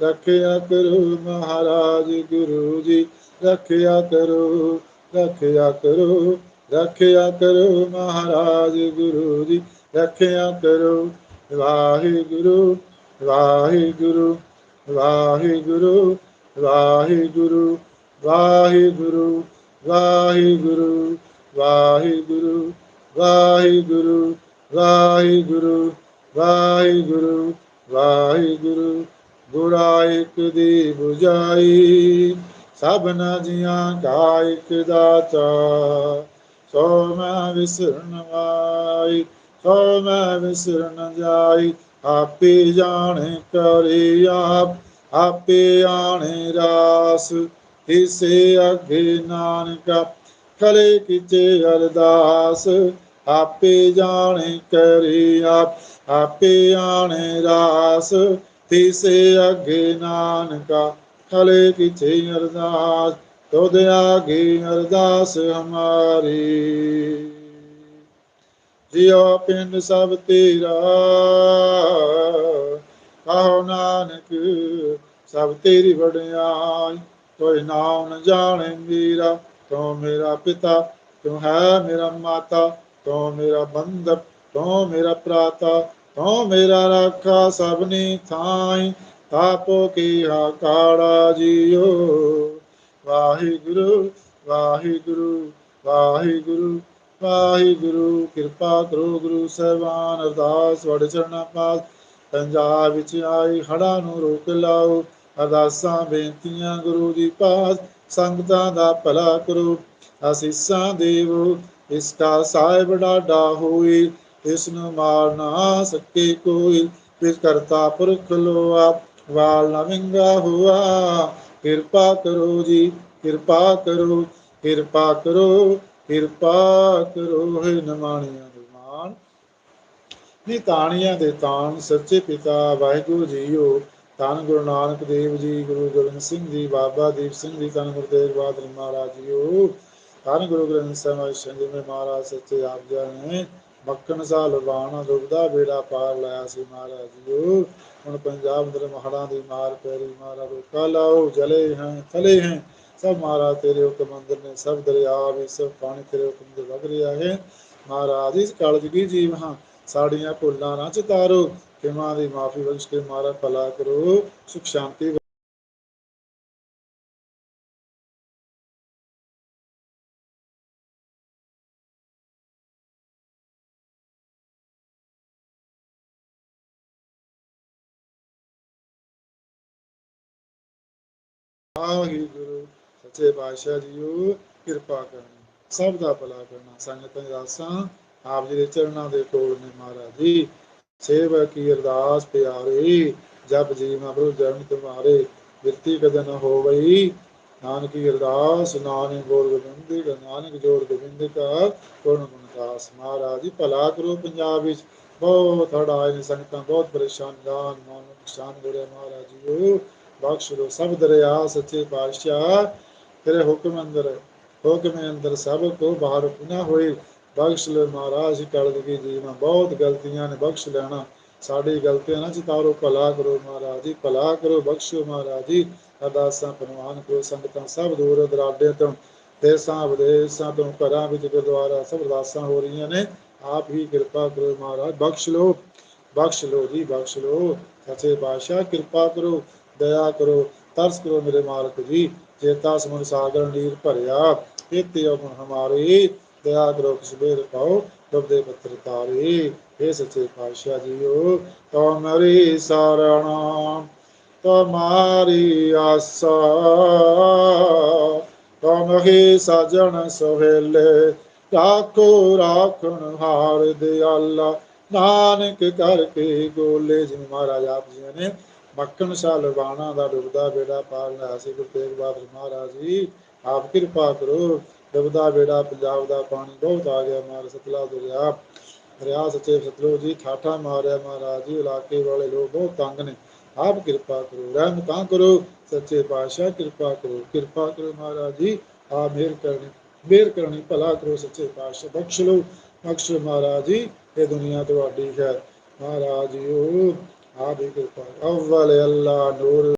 ਰੱਖਿਆ ਕਰੋ ਮਹਾਰਾਜ ਗੁਰੂ ਜੀ ਰੱਖਿਆ ਕਰੋ ਰੱਖਿਆ ਕਰੋ ਰੱਖਿਆ ਕਰੋ ਮਹਾਰਾਜ ਗੁਰੂ ਜੀ ਰੱਖਿਆ ਕਰੋ ਵਾਹਿਗੁਰੂ ਵਾਹਿਗੁਰੂ ਵਾਹਿਗੁਰੂ ਵਾਹਿਗੁਰੂ ਵਾਹਿਗੁਰੂ ਵਾਹਿਗੁਰੂ ਵਾਹਿਗੁਰੂ ਵਾਹਿਗੁਰੂ ਵਾਹਿਗੁਰੂ ਵਾਹਿਗੁਰੂ ਵਾਹਿਗੁਰੂ ਗੁਰਾ ਇੱਕ ਦੀ 부ਜਾਈ, ਸਭਨਾ ਜੀਆਂ ਕਾ ਇੱਕ ਦਾਤਾ ਸੋ ਮੈਂ ਵਿਸਰਨ ਵਾਈ, ਸੋ ਮੈਂ ਵਿਸਰਨ ਜਾਈ। ਆਪੇ ਜਾਣੇ ਕਰੀ ਆਪ, ਆਪੇ ਆਣੇ ਰਾਸ। ਇਸੇ ਅਗੇ ਨਾਨਕਾ ਕਲੇ ਕਿਤੇ ਅਰਦਾਸ। ਆਪੇ ਜਾਣੇ ਕਰੀ ਆਪ, ਆਪੇ ਆਣੇ ਰਾਸ। ਤਿਸੇ ਅਗੇ ਨਾਨਕਾ ਕਲੇ ਕਿਤੇ ਅਰਦਾਸ, ਤੁਧ ਆਗੇ ਅਰਦਾਸ ਹਮਾਰੀ। ਜਿਉ ਪਿੰਡ ਸਭ ਤੇਰਾ ਕਹੋ ਨਾਨਕ, ਸਭ ਤੇਰੀ ਵਡਿਆਈ, ਕੋਈ ਨਾਮ ਨ ਜਾਣੇ ਮੇਰਾ ਤੂੰ ਮੇਰਾ ਪਿਤਾ, ਤੂੰ ਹੈ ਮੇਰਾ ਮਾਤਾ, ਤੂੰ ਮੇਰਾ ਬੰਧਪ ਤੂੰ ਮੇਰਾ ਪ੍ਰਾਤਾ ਤੂੰ ਮੇਰਾ ਰਾਖਾ ਸਭਨੀ ਥਾਈ ਤਾਪੋ ਕੀ ਹਾਕਾੜਾ ਜੀਓ। ਵਾਹਿਗੁਰੂ ਵਾਹਿਗੁਰੂ ਵਾਹਿਗੁਰੂ ਵਾਹਿਗੁਰੂ, ਕਿਰਪਾ ਕਰੋ ਗੁਰੂ ਸਾਹਿਬਾਨ, ਅਰਦਾਸ ਵੜ ਚਰਣਾ ਪਾਸ ਪੰਜਾਬ ਵਿੱਚ ਆਈ ਹੜ੍ਹਾਂ ਨੂੰ ਰੋਕ ਲਾਓ, ਅਰਦਾਸਾਂ, ਬੇਨਤੀਆਂ ਗੁਰੂ ਦੀ ਪਾਸ, ਸੰਗਤਾਂ ਦਾ ਭਲਾ ਕਰੋ। ਅਸੀਸਾਂ ਦੇਵੋ, ਇਸ ਕਾ ਸਾਹਿਬ ਡਾਡਾ ਹੋਈ ਇਸ ਨੂੰ ਮਾਰ ਨਾ ਸਕੇ ਕੋਈ ਇਸ ਕਰਤਾ ਪੁਰਖ ਲੋਆ ਵਾਲ ਨਾ ਵਿੰਗਾ ਹੁਆ। ਕਿਰਪਾ ਕਰੋ ਜੀ, ਕਿਰਪਾ ਕਰੋ ਕਿਰਪਾ ਕਰੋ ਕਿਰਪਾ ਕਰੋ ਹੈ ਨਮਾਣੀਆਂ ਦੇ ਮਾਣ। ਨਿਤਾਣੀਆਂ ਦੇ ਤਾਣ ਸੱਚੇ ਪਿਤਾ ਵਾਹਿਗੁਰੂ ਜੀਓ। ਧੰਨ ਗੁਰੂ ਨਾਨਕ ਦੇਵ ਜੀ, ਗੁਰੂ ਗੋਬਿੰਦ ਸਿੰਘ ਜੀ, ਬਾਬਾ ਦੀਪ ਸਿੰਘ ਜੀ, ਧੰਨ ਗੁਰੂ ਤੇਗ ਬਹਾਦਰ ਮਹਾਰਾਜ ਜੀਓ। ਧੰਨ ਗੁਰੂ ਗ੍ਰੰਥ ਸਾਹਿਬ ਸਿੰਘ ਜੀ ਮਹਾਰਾਜ ਸੱਚੇ ਆਪ ਜੀ ਨੇ ਮੱਖਣ ਸਾ ਲਵਾਣਾ ਦੁਬਦਾ ਬੇੜਾ ਪਾਰ ਲਾਇਆ ਸੀ ਮਹਾਰਾਜ ਜੀਓ ਹੁਣ ਪੰਜਾਬ ਅੰਦਰ ਮਹੜਾਂ ਦੀ ਮਾਰ ਪੈਰੀ ਮਹਾਰਾਜ ਰੋਕਾ ਲਾਓ, ਜਲੇ हैं ਥਲੇ हैं ਸਭ ਮਹਾਰਾਜ ਤੇਰੇ ਹੁਕਮ ਅੰਦਰ ਨੇ, ਸਭ ਦਰਿਆ ਵਿੱਚ ਸਭ ਪਾਣੀ ਤੇਰੇ ਹੁਕਮ ਦੇ ਵਗ ਰਿਹਾ ਹੈ। ਮਹਾਰਾਜ, ਇਸ ਕਾਲਜਗੀ ਜੀਵ ਹਾਂ? ਸਾਡੀਆਂ ਭੁੱਲਾਂ ਨਾ ਚਿਤਾਰੋ। ਕਿਮਾ ਦੀ ਮਾਫੀ ਬਖਸ਼ ਕੇ ਮਹਾਰਾਜ ਭਲਾ ਕਰੋ। ਸੁਖ ਸ਼ਾਂਤੀ ਵਾਹਿਗੁਰੂ, ਸੱਚੇ ਪਾਤਸ਼ਾਹ ਜੀਓ, ਕਿਰਪਾ ਕਰਨਾ। ਸਭ ਦਾ ਭਲਾ ਕਰਨਾ, ਸੰਗਤਾਂ ਦੀ ਆਸਾਂ ਆਪ ਜੀ ਦੇ ਚਰਨਾਂ ਦੇ ਕੋਲ ਨੇ ਮਹਾਰਾਜ ਜੀ। ਸੇਵਕ ਕੀ ਅਰਦਾਸ ਪਿਆਰੇ, ਜਪ ਜੀ ਮਬਰੂ ਜਨ ਤੁਮਾਰੇ। ਬਿਰਤੀ ਕਦ ਹੋਵਈ, ਨਾਨਕੀ ਅਰਦਾਸ, ਨਾਨਕ ਗੋਰ ਗੋਬਿੰਦ, ਨਾਨਕ ਜੋੜ ਗੋਬਿੰਦ ਕਾ ਗੁਣ ਗੁਣਦਾਸ ਮਹਾਰਾਜ ਜੀ, ਭਲਾ ਕਰੋ ਪੰਜਾਬ ਵਿੱਚ। ਬਹੁਤ ਹੜ੍ਹ ਆਏ ਨੇ ਸੰਗਤਾਂ, ਬਹੁਤ ਪਰੇਸ਼ਾਨ, ਜਾਨ ਮਨ ਨੁਕਸਾਨ ਹੋ ਰਿਹਾ ਮਹਾਰਾਜ ਜੀਓ। ਬਖਸ਼ ਲੋ ਸਭ ਦਰਿਆ ਸੱਚੇ ਪਾਤਸ਼ਾਹ, ਤੇਰੇ ਹੁਕਮ ਅੰਦਰ ਹੁਕਮ ਅੰਦਰ ਸਭ ਕੋ ਬਾਹਰ ਨਾ ਹੋਏ। ਬਖਸ਼ ਲੈ ਮਹਾਰਾਜ ਕਲ ਦੀ ਬਹੁਤ ਗਲਤੀਆਂ ਨੇ ਬਖਸ਼ ਲੈਣਾ। ਸਾਡੀ ਗਲਤੀਆਂ ਨਾ ਚਿਤਾਰੋ ਭਲਾ ਕਰੋ ਮਹਾਰਾਜ ਜੀ ਭਲਾ ਕਰੋ, ਬਖਸ਼ੋ ਮਹਾਰਾਜ। ਜੀ ਅਰਦਾਸਾਂ ਪ੍ਰਵਾਨ ਕਰੋ ਸੰਗਤਾਂ ਸਭ ਦੂਰ ਦਰਾਡੇ ਤੋਂ। ਦੇਸਾਂ, ਵਿਦੇਸਾਂ ਤੋਂ, ਘਰਾਂ ਵਿੱਚ ਗੁਰਦੁਆਰਾ ਸਭ ਅਰਦਾਸਾਂ ਹੋ ਰਹੀਆਂ ਨੇ। ਆਪ ਹੀ ਕਿਰਪਾ ਕਰੋ ਮਹਾਰਾਜ। ਬਖਸ਼ ਲੋ ਬਖਸ਼ ਲੋ ਜੀ, ਬਖਸ਼ ਲੋ ਸੱਚੇ ਪਾਤਸ਼ਾਹ, ਕਿਰਪਾ ਕਰੋ। ਦਇਆ ਕਰੋ ਤਰਸ ਕਰੋ ਮੇਰੇ ਮਾਲਕ ਜੀ ਜੇਤਾ ਸਮੁੰਦ ਸਾਗਰ ਨੀਰ ਭਰਿਆ ਇਤੇ ਅਗੁਣ ਹਮਾਰੇ ਦਇਆ ਕਰੋ ਕਿਸਬੇਰ ਪਾਓ ਦੁਬਦੇ ਪੱਤਰ ਤਾਰੇ हे सचे पातशाह जियो तुम्हारी शरण तुम्हारी आशा तुम ही सजन सोहेले राखो राखण हार दयाला नानक करके गोले जिन महाराज आप जी ने ਮੱਖਣ ਸ਼ਾਹ ਲਵਾਣਾ ਦਾ ਡੁੱਬਦਾ ਬੇੜਾ ਪਾਰ ਲਿਆ ਸੀ ਗੁਰੂ ਤੇਗ ਬਹਾਦਰ ਮਹਾਰਾਜ ਜੀ, ਆਪ ਕਿਰਪਾ ਕਰੋ। ਡੁੱਬਦਾ ਬੇੜਾ ਪੰਜਾਬ ਦਾ ਪਾਣੀ ਬਹੁਤ ਆ ਗਿਆ, ਮਾਰ ਸਤਲਾ ਦਰਿਆ ਦਰਿਆ ਸੱਚੇ ਸਤਲੁਜ ਜੀ, ਠਾਠਾ ਮਾਰਿਆ ਮਹਾਰਾਜ ਜੀ, ਇਲਾਕੇ ਵਾਲੇ ਲੋਕ ਬਹੁਤ ਤੰਗ ਨੇ। ਆਪ ਕਿਰਪਾ ਕਰੋ, ਰਹਿਮ ਤਾਂ ਕਰੋ, ਸੱਚੇ ਪਾਤਸ਼ਾਹ ਕਿਰਪਾ ਕਰੋ ਕਿਰਪਾ ਕਰੋ ਮਹਾਰਾਜ ਜੀ। ਆ ਮਿਹਰ ਕਰਨੀ ਮਿਹਰ ਕਰਨੀ ਭਲਾ ਕਰੋ, ਸੱਚੇ ਪਾਤਸ਼ਾਹ ਬਖਸ਼ ਲਓ, ਬਖਸ਼ ਮਹਾਰਾਜ ਜੀ, ਇਹ ਦੁਨੀਆ ਤੁਹਾਡੀ ਹੈ। ਮਹਾਰਾਜ ਜੀ, ਉਹ ஆதிக்கு அவ்வளவு எல்லா நூறு